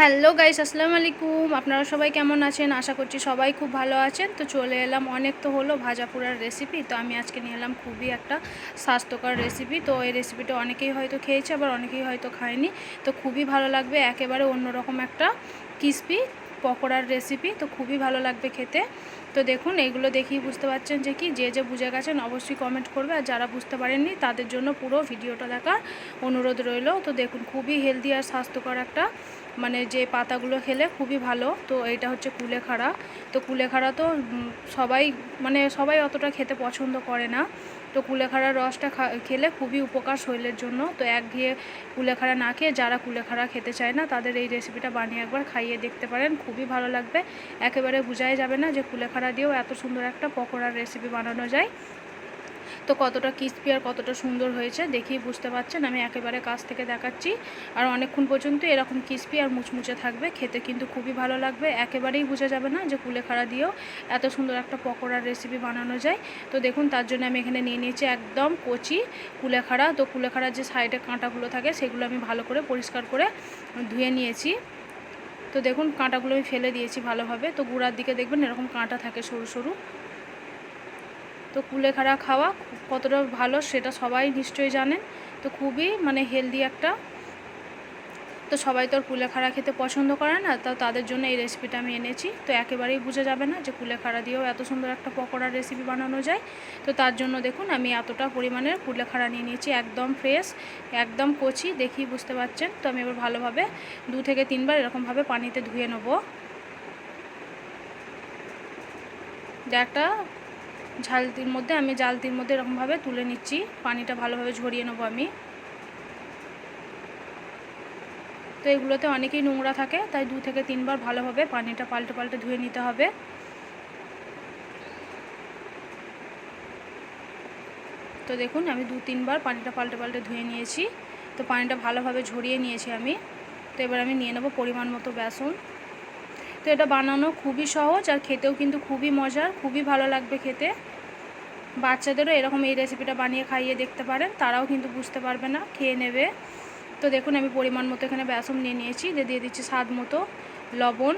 Hello guys, আসসালামু আলাইকুম। আপনারা সবাই কেমন আছেন? আশা করছি সবাই খুব ভালো আছেন। তো চলে এলাম, অনেক তো হলো ভাজা পোড়ার রেসিপি তো আমি আজকে নিয়ে এলাম খুবই একটা স্বাস্থ্যকর রেসিপি তো এই রেসিপিটা অনেকেই হয়তো খেয়েছে, আবার অনেকেই হয়তো খায়নি। তো খুবই ভালো লাগবে, একেবারে অন্যরকম একটা ক্রিসপি পকোড়ার রেসিপি তো খুবই ভালো লাগবে খেতে। তো দেখুন এইগুলো দেখেই বুঝতে পারছেন যে কি, যে যে বুঝে গেছেন অবশ্যই কমেন্ট করবে। আর যারা বুঝতে পারেননি, তাদের জন্য পুরো ভিডিওটা দেখার অনুরোধ রইল। তো দেখুন, খুবই হেলদি আর স্বাস্থ্যকর একটা মানে যে পাতাগুলো খেলে খুবই ভালো। তো এটা হচ্ছে কুলেখাড়া। তো কুলেখাড়া তো সবাই মানে সবাই অতটা খেতে পছন্দ করে না। তো কুলেখাড়ার রসটা খেলে খুবই উপকার শরীরের জন্য। তো একঘেয়ে কুলেখাড়া না খেয়ে যারা কুলেখাড়া খেতে চায় না, তাদের এই রেসিপিটা বানিয়ে একবার খাইয়ে দেখতে পারেন। খুবই ভালো লাগবে। একেবারে বোঝাই যাবে না যে কুলেখাড়া দিয়েও এত সুন্দর একটা পকোড়ার রেসিপি বানানো যায়। তো কতটা ক্রিস্পি আর কতটা সুন্দর হয়েছে দেখেই বুঝতে পারছেন, আমি একেবারে কাছ থেকে দেখাচ্ছি। আর অনেকক্ষণ পর্যন্ত এরকম ক্রিস্পি আর মুচমুচে থাকবে, খেতে কিন্তু খুবই ভালো লাগবে। একেবারেই বোঝা যাবে না যে কুলেখাড়া দিয়েও এত সুন্দর একটা পকোড়ার রেসিপি বানানো যায়। তো দেখুন, তার জন্য আমি এখানে নিয়ে নিয়েছি একদম কচি কুলেখাড়া। তো কুলেখাড়ার যে সাইডে কাঁটাগুলো থাকে, সেগুলো আমি ভালো করে পরিষ্কার করে ধুয়ে নিয়েছি। তো দেখুন, কাঁটাগুলো আমি ফেলে দিয়েছি ভালোভাবে। তো গুঁড়ার দিকে দেখবেন এরকম কাঁটা থাকে সরু সরু। তো কুলেখাড়া খাওয়া কতটা ভালো সেটা সবাই নিশ্চয়ই জানেন। তো খুবই মানে হেলদি একটা তো সবাই তো আর কুলেখাড়া খেতে পছন্দ করে না, তো তাদের জন্য এই রেসিপিটা আমি এনেছি। তো একেবারেই বোঝা যাবে না যে কুলেখাড়া দিয়েও এত সুন্দর একটা পকোড়ার রেসিপি বানানো যায়। তো তার জন্য দেখুন আমি এতটা পরিমাণের কুলেখাড়া নিয়ে নিয়েছি, একদম ফ্রেশ একদম কচি দেখি বুঝতে পারছেন। তো আমি এবার ভালোভাবে দু থেকে তিনবার এরকমভাবে পানিতে ধুয়ে নেব। একটা ঝালতির মধ্যে, আমি জালতির মধ্যে এরকমভাবে তুলে নিচ্ছি। পানিটা ভালোভাবে ঝরিয়ে নেব আমি। তো এগুলোতে অনেকেই নোংরা থাকে, তাই দু থেকে তিনবার ভালোভাবে পানিটা পাল্টে পাল্টে ধুয়ে নিতে হবে। তো দেখুন, আমি দু তিনবার পানিটা পাল্টে পাল্টে ধুয়ে নিয়েছি। তো পানিটা ভালোভাবে ঝরিয়ে নিয়েছি আমি। তো এবার আমি নিয়ে নেব পরিমাণ মতো বেসন। তো এটা বানানো খুবই সহজ আর খেতেও কিন্তু খুবই মজার, খুবই ভালো লাগবে খেতে। বাচ্চাদেরও এরকম এই রেসিপিটা বানিয়ে খাইয়ে দেখতে পারেন, তারাও কিন্তু বুঝতে পারবে না, খেয়ে নেবে। তো দেখুন, আমি পরিমাণ মতো এখানে বেসন নিয়ে নিয়েছি। দিয়ে দিয়ে দিচ্ছি স্বাদ মতো লবণ।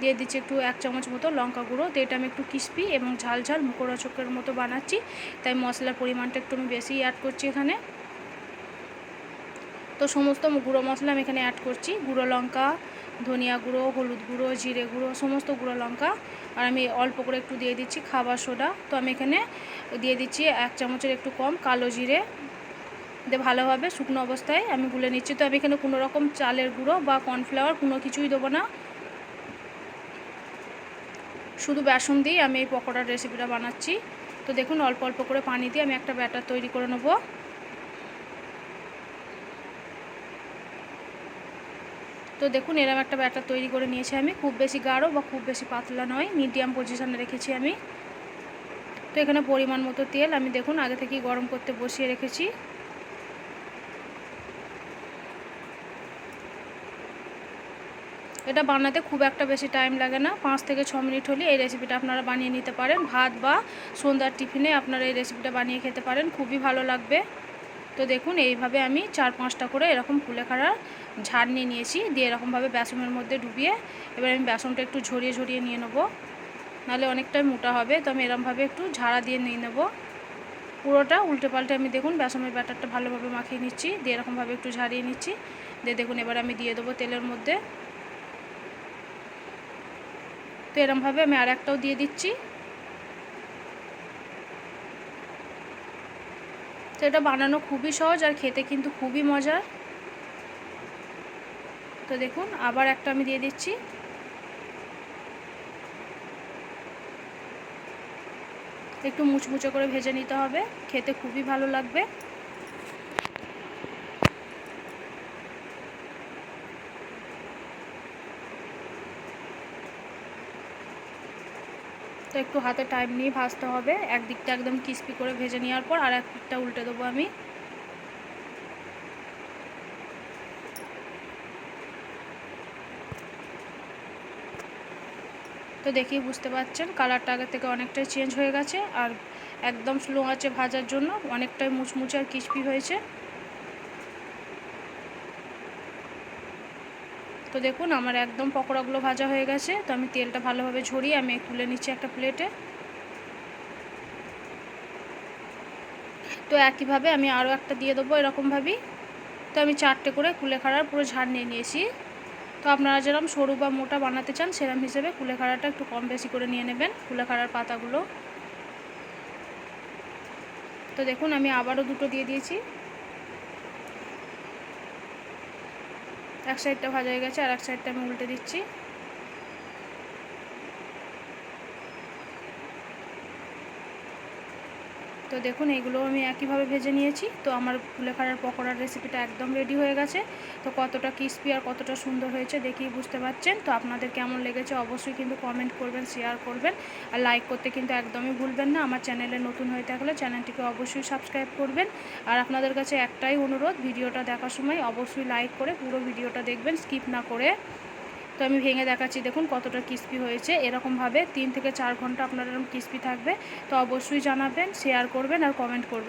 দিয়ে দিচ্ছি একটু এক চামচ মতো লঙ্কা গুঁড়ো। তো এটা আমি একটু ক্রিস্পি এবং ঝাল ঝাল মুখরোচকের মতো বানাচ্ছি। তাই মশলার পরিমাণটা একটু আমি বেশি অ্যাড করছি এখানে। তো সমস্ত গুঁড়ো মশলা আমি এখানে অ্যাড করছি। গুঁড়ো লঙ্কা, ধনিয়া গুঁড়ো, হলুদ গুঁড়ো, জিরে গুঁড়ো, সমস্ত গুঁড়ো লঙ্কা। আর আমি অল্প করে একটু দিয়ে দিচ্ছি খাবার সোডা। তো আমি এখানে দিয়ে দিচ্ছি এক চামচের একটু কম কালো জিরে। দিয়ে ভালোভাবে শুকনো অবস্থায় আমি গুলে নিচ্ছি। তো আমি এখানে কোনো রকম চালের গুঁড়ো বা কর্নফ্লাওয়ার কোনো কিছুই দেবো না। শুধু বেসন দিয়ে আমি এই পকোড়ার রেসিপিটা বানাচ্ছি। তো দেখুন, অল্প অল্প করে পানি দিয়ে আমি একটা ব্যাটার তৈরি করে নেব। তো দেখুন, এরম একটা ব্যাটার তৈরি করে নিয়েছি আমি। খুব বেশি গাঢ় বা খুব বেশি পাতলা নয় মিডিয়াম পজিশনে রেখেছি আমি। তো এখানে পরিমাণ মতো তেল আমি দেখুন, আগে থেকেই গরম করতে বসিয়ে রেখেছি। এটা বানাতে খুব একটা বেশি টাইম লাগে না। পাঁচ থেকে ছ মিনিট হলে এই রেসিপিটা আপনারা বানিয়ে নিতে পারেন। ভাত বা সন্ধ্যার টিফিনে আপনারা এই রেসিপিটা বানিয়ে খেতে পারেন। খুবই ভালো লাগবে। তো দেখুন, এইভাবে আমি চার পাঁচটা করে এরকম কুলেখাড়ার ঝাড় নিয়ে নিয়েছি। দিয়ে এরকমভাবে বেসনের মধ্যে ডুবিয়ে এবার আমি বেসনটা একটু ঝরিয়ে ঝরিয়ে নিয়ে নেব। নাহলে অনেকটাই মোটা হবে। তো আমি এরমভাবে একটু ঝাড়া দিয়ে নিয়ে নেব। পুরোটা উল্টে পাল্টে আমি দেখুন, বেসনের ব্যাটারটা ভালোভাবে মাখিয়ে নিচ্ছি। দিয়ে এরকমভাবে একটু ঝাড়িয়ে নিচ্ছি। দিয়ে দেখুন, এবার আমি দিয়ে দেবো তেলের মধ্যে। তো এরমভাবে আমি আর একটাও দিয়ে দিচ্ছি। তো এটা বানানো খুবই সহজ আর খেতে কিন্তু খুবই মজার। তো দেখুন, আবার একটা আমি দিয়ে দিচ্ছি। একটু মুচমুচে করে ভেজে নিতে হবে, খেতে খুবই ভালো লাগবে। একটু হাতে টাইম নিয়ে ভাজতে হবে। একদিকটা একদম ক্রিস্পি করে ভেজে নেওয়ার পর আর একদিকটা উল্টে দেবো আমি। তো দেখেই বুঝতে পারছেন কালারটা আগের থেকে অনেকটাই চেঞ্জ হয়ে গেছে আর একদম স্লো আছে ভাজার জন্য, অনেকটাই মুচমুচে আর ক্রিস্পি হয়েছে। তো দেখুন, আমার একদম পকোড়াগুলো ভাজা হয়ে গেছে। তো আমি তেলটা ভালোভাবে ঝরিয়ে আমি তুলে নিচ্ছি একটা প্লেটে। তো একইভাবে আমি আরও একটা দিয়ে দেবো এরকমভাবেই। তো আমি চারটে করে কুলেখাড়ার পুরো ঝাড় নিয়ে নিয়েছি। তো আপনারা যেরকম সরু বা মোটা বানাতে চান, সেরকম হিসেবে কুলেখাড়াটা একটু কম বেশি করে নিয়ে নেবেন, কুলেখাড়ার পাতাগুলো। তো দেখুন, আমি আবারও দুটো দিয়ে দিয়েছি। এক সাইডটা ভাজা হয়ে গেছে আর এক সাইডটা আমি উল্টে দিচ্ছি। তো দেখুন, এইগুলো আমি একইভাবে ভেজে নিয়েছি। তো আমার কুলেখাড়ার পকোড়ার রেসিপিটা একদম রেডি হয়ে গেছে। তো কতটা ক্রিস্পি আর কতটা সুন্দর হয়েছে দেখি বুঝতে পারছেন তো আপনাদের কেমন লেগেছে অবশ্যই কিন্তু কমেন্ট করবেন শেয়ার করবেন। আর লাইক করতে কিন্তু একদমই ভুলবেন না। আমার চ্যানেলে নতুন হয়ে থাকলে চ্যানেলটিকে অবশ্যই সাবস্ক্রাইব করবেন। আর আপনাদের কাছে একটাই অনুরোধ, ভিডিওটা দেখার সময় অবশ্যই লাইক করে পুরো ভিডিওটা দেখবেন স্কিপ না করে তো আমি ভেঙে দেখাচ্ছি। দেখুন কতটা ক্রিস্পি হয়েছে। এরকমভাবে তিন থেকে চার ঘণ্টা আপনার এরকম ক্রিস্পি থাকবে। তো অবশ্যই জানাবেন শেয়ার করবেন আর কমেন্ট করবেন।